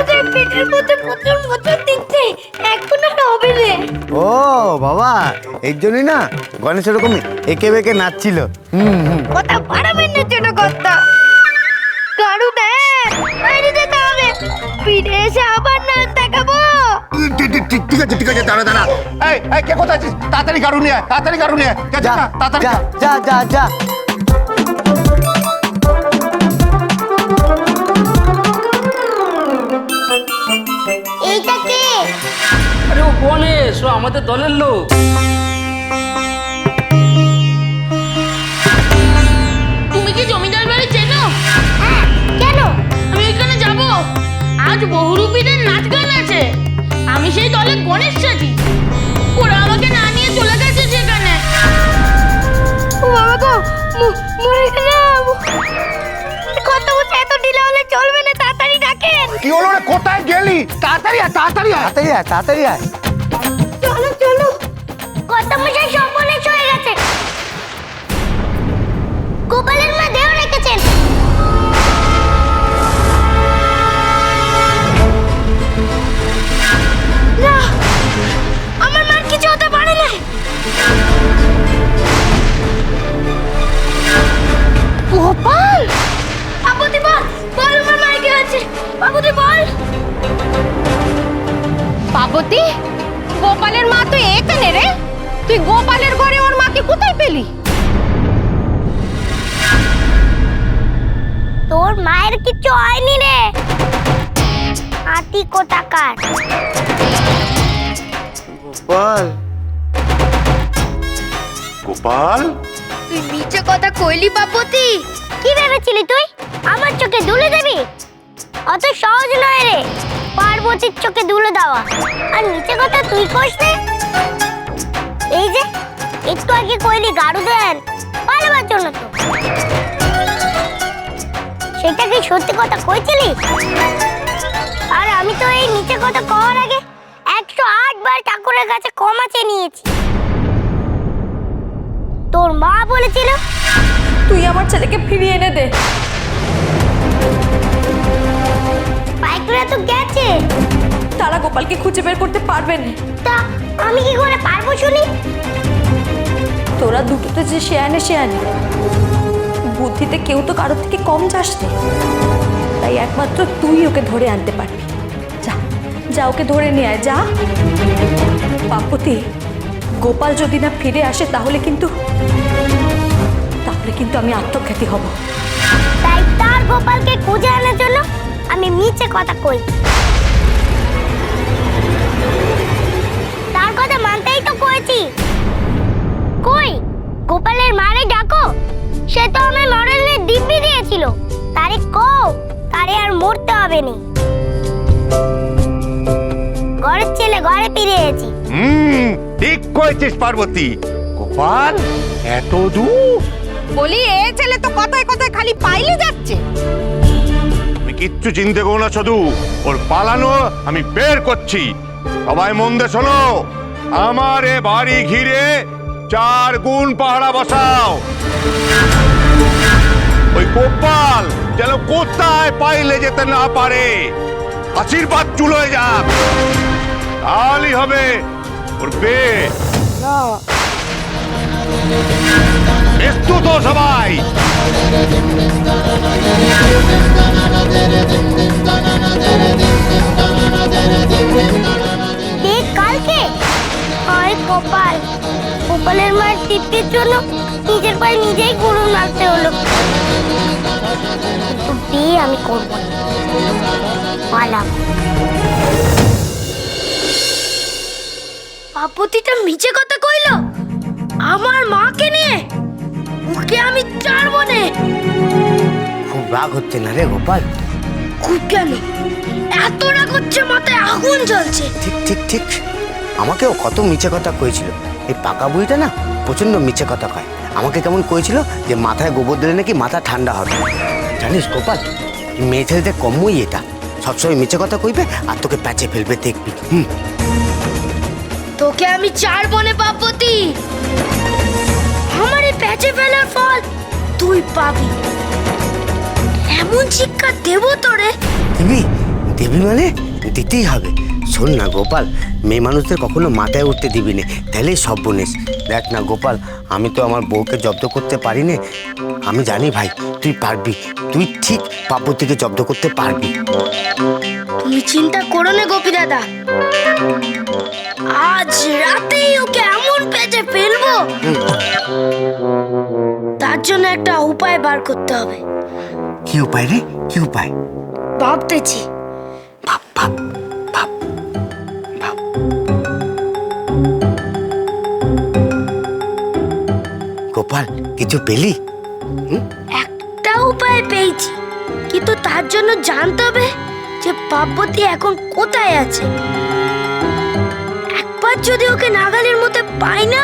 ওদের পেটের মধ্যে প্রচুর প্রচুর দিচ্ছে এখন আর হবে রে। ও বাবা এর জন্যই না গণেশ এরকম একে বেঁকে নাচছিল। হুম হুম। কথা বাড়াবেন না ছোট কথা। কারু দেখ বাইরে যেতে হবে। ফিরে এসে আবার নাচ দেখাবো। ঠিক আছে ঠিক আছে দাঁড়া দাঁড়া। এই এই কে কোথায় আছিস? তাড়াতাড়ি গাড়ু নিয়ে আয়, তাড়াতাড়ি গাড়ু নিয়ে আয়। যা যা যা যা, তাড়াতাড়ি যা যা। যা যা। ও আমাদের দলের লোক। তুমি কি জমিদার বাড়ি চেনো? হ্যাঁ কেন? আমি এখানে যাব। আজ বহুরূপীদের নাচ গান আছে। আমি সেই দলে গণেশ সাজি। ওরা আমাকে না নিয়ে চলে গেছে সেখানে। ও বাবা গো মরে গেলাম। কত বছর এত ঢিলা হলে চলবে না তাড়াতাড়ি ডাকেন। কি হলো রে কোথায় গেলি? তাড়াতাড়ি আয় তাড়াতাড়ি আয়। তাড়াতাড়ি আয় তাড়াতাড়ি আয়। কত মশাই সর্বনেশ হয়ে কিছু হয়নি রে। হাতি কোথাকার গোপাল। গোপাল? তুই নিচে কথা কইলি বাপতি? কি ভেবেছিলি তুই? আমার চোখে দুলে দিবি? অত সহজ নয় রে পার্বতীর চোখে দুলে দেওয়া। আর নিচে কথা তুই কইস নে? এই যে একটু আগে কইলি গাড়ু দেন পালাবার জন্য তো। সেটা কি সত্যি কথা কইছিলি? আর আমি তো এই নিচে কথা কওয়ার আগে একশো আট বার ঠাকুরের কাছে ক্ষমা চেয়ে নিয়েছি। তোর মা বলেছিল? তুই আমার ছেলেকে ফিরিয়ে এনে দে। পাইকুরা তো গেছে। তারা গোপালকে খুঁজে বের করতে পারবে না। তা আমি কি করে পারব শুনি? তোরা দুটোতে যে শেয়ানে শেয়ানে বুদ্ধিতে কেউ তো কারোর থেকে কম যাস তাই একমাত্র তুই ওকে ধরে আনতে পারবি। যা যা ওকে ধরে নিয়ে আয়, যা। পাপতি গোপাল যদি না ফিরে আসে তাহলে কিন্তু তাহলে কিন্তু আমি আত্মখ্যাতি হব। তাই তার গোপালকে খুঁজে আনার জন্য আমি মিছে কথা কই। তার কথা মানতেই তো কয়েছি কই? গোপালের মারে ডাকো। সে তো আমার মরণের দিব্যি দিয়েছিল। তারে কও তারে আর মরতে হবে নি। ঘরের ছেলে ঘরে ফিরে এসেছি। হুম ঠিক করেছিস পার্বতী। গোপাল এত দূর? বলি এ ছেলে তো কথায় কথায় খালি পাইলে যাচ্ছে। তুমি কিচ্ছু চিনতে করো না শুধু ওর পালানো আমি বের করছি। সবাই মন দিয়ে শোনো। আমার এ বাড়ি ঘিরে চার গুণ পাহারা বসাও ওই গোপাল যেন কোথায় পাইলে যেতে না পারে আশীর্বাদ চুলোয় যাক তাহলেই হবে ওর বেশ প্রস্তুত হও সবাই ঠিক কালকে হয় গোপাল গোপালের মায়ের তৃপ্তির জন্য নিজের পায়ে নিজেই গরু মারতে হলো। কিন্তু বিয়ে আমি করব। পালাম আপত্তিটা মিছে কথা কইলো? আমার মাকে নিয়ে? ওকে আমি ছাড়বো না। খুব রাগ হচ্ছে না রে গোপাল? খুব কেন? এত রাগ হচ্ছে মাথায় আগুন জ্বলছে। ঠিক ঠিক ঠিক। আমাকেও কত মিছে কথা কয়েছিল এই পাকা বুড়িটা না প্রচণ্ড মিছে কথা কয়। আমাকে কেমন কয়েছিল যে মাথায় গোবর দিলে নাকি মাথা ঠান্ডা হবে। জানিস গোপাল মেয়ে ছেলেদের কম্মই এটা। সবসময় মিছে কথা কইবে আর তোকে প্যাচে ফেলবে দেখবি। হুম। তোকে আমি চার বনে পাপতি আমার এই প্যাচে ফেলার ফল তুই পাবি। এমন শিক্ষা দেব তোরে। দিবি দিবি মানে দিতেই হবে। শোন না গোপাল মেয়ে মানুষদের কখনো মাথায় উঠতে দিবি না। তাহলেই সব বনিস। দেখ না গোপাল আমি তো আমার বউকে জব্দ করতে পারি না। আমি জানি ভাই তুই পারবি। তুই ঠিক পার্বতীকে জব্দ করতে পারবি। তুমি চিন্তা করো না গোপী দাদা। আজ রাতেই ওকে এমন পেঁচে ফেলব। তার জন্য একটা উপায় বার করতে হবে। কি উপায় রে? কি উপায়? ভাবতেছি। গোপাল কিছু পেলি? একটা উপায় পেয়েছি। কিন্তু তার জন্য জানতে হবে যে পার্বতী এখন কোথায় আছে। একবার যদি ওকে নাগালের মধ্যে পাই না?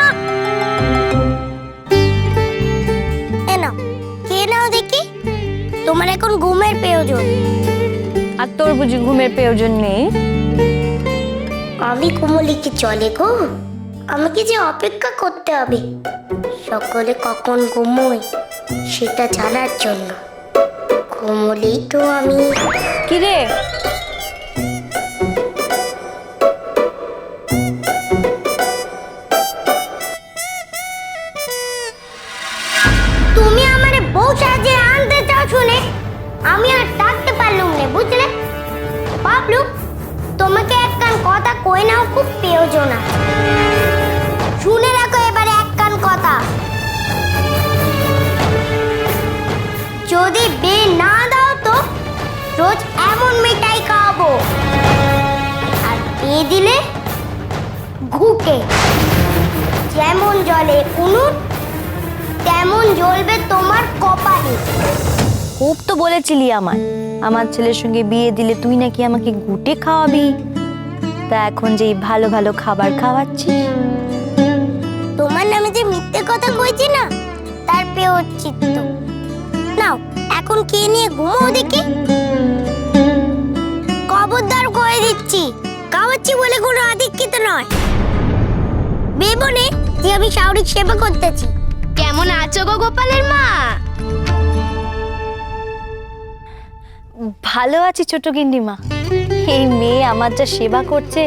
তোমার এখন ঘুমের প্রয়োজন। আর তোর বুঝি ঘুমের প্রয়োজন নেই? আমি কোমলি কি চলে গো। আমাকে যে অপেক্ষা করতে হবে। সকলে কখন ঘুমোয় সেটা জানার জন্য। ঘুমলেই তো আমি। কিরে? ঘুকে। যেমন জলে উনুন তেমন জ্বলবে তোমার কপালে। খুব তো বলেছিলি আমার আমার ছেলের সঙ্গে বিয়ে দিলে তুই নাকি আমাকে গুটে খাওয়াবি। তা এখন যেই ভালো ভালো খাবার খাওয়াচ্ছিস। তোমার নামে যে মিথ্যে কথা কইছি না তার পেয়ে চিত্ত। নাও এখন কে নিয়ে ঘুমো দেখি। খবরদার করে দিচ্ছি। খাওয়াচ্ছি বলে কোনো আধিক্যিত নয়। বেবনে যে আমি শাওরিক সেবা করতেছি। কেমন আছো গো গোপালের মা? ভালো আছি ছোট গিন্ডিমা এই মেয়ে আমার যা সেবা করছে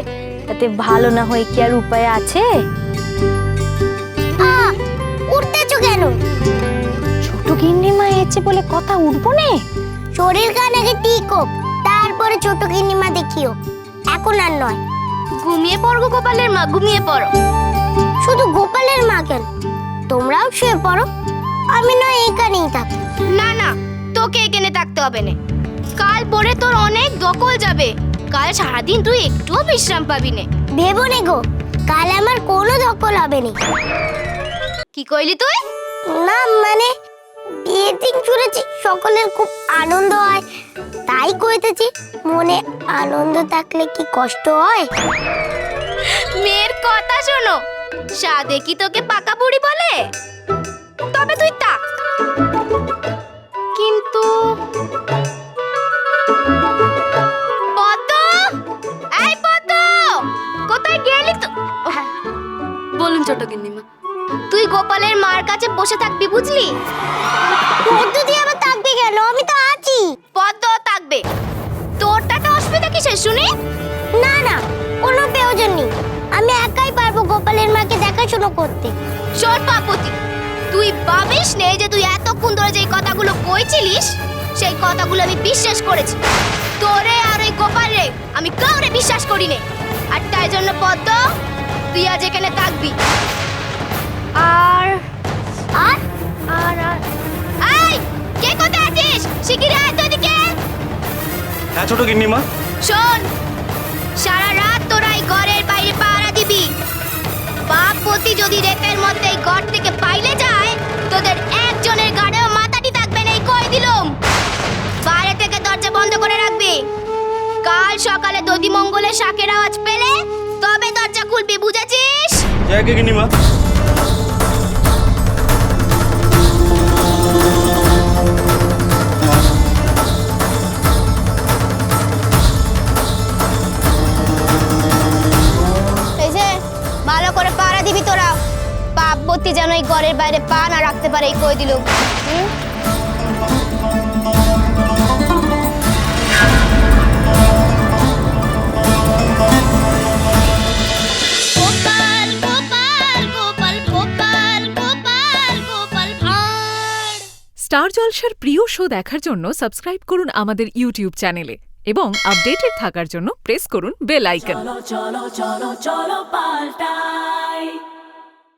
তাতে ভালো না হয়ে কি আর উপায় আছে? উঠতেছো কেন? ছোট গিন্ডিমা এসেছে বলে কথা উঠবো নে? শরীর খান আগে ঠিক হোক তারপরে ছোট গিন্নিমা দেখিও। এখন আর নয়। ঘুমিয়ে পড়ো গোপালের মা ঘুমিয়ে পড়ো। শুধু গোপালের মা কেন? তোমরাও শুয়ে পড়ো। আমি না এখানেই থাকি না না তোকে এখানে থাকতে হবে না। কাল পরে তোর অনেক দখল যাবে। কাল সারাদিন তুই একটুও বিশ্রাম পাবি না। ভেবো নে গো কাল আমার কোনো দখল হবে না। কি কইলি তুই? না মানে বিয়ের দিন শুনেছি সকলের খুব আনন্দ হয়। তাই কইতেছি, মনে আনন্দ থাকলে কি কষ্ট হয়? মেয়ের কথা শোনো, সাদে কি তোকে পাকা বুড়ি বলে? তবে তুই তাক কিসের শুনি? না না কোনো প্রয়োজন নেই। আমি একাই পারব গোপালের মাকে দেখাশোনা করতে। শোন পাপতি তুই ভাবিস নে যে তুই এতক্ষণ ধরে যে কথাগুলো কইছিলিস সেই কথাগুলো আমি বিশ্বাস করেছি। তোরে আর ওই গোপালে আমি কাউরে বিশ্বাস করি নে আর তাই জন্য পদ্ম তুই আজ এখানে থাকবি। আর? আর আর? এই কে কোথায় আছিস? শিগগিরই আয় তো এদিকে। হ্যাঁ ছোট গিন্নিমা। শোন, সারা রাত তোরা এই ঘরের বাইরে পাহারা দিবি। বাপপতি যদি রেতের মধ্যে এই ঘর থেকে পাইলে যায়, তোদের একজনের গাড়েও মাথাটি থাকবে না, এই কই দিলুম? বাইরে থেকে দরজা বন্ধ করে রাখবি। কাল সকালে দধি মঙ্গলের শাকের আওয়াজ পেলে তবে দরজা খুলবি, বুঝেছিস? জয় কে সম্পত্তি যেন এই ঘরের বাইরে পা না রাখতে পারে এই কই দিল স্টার জলসার প্রিয় শো দেখার জন্য সাবস্ক্রাইব করুন আমাদের ইউটিউব চ্যানেলে এবং আপডেটেড থাকার জন্য প্রেস করুন বেল আইকন।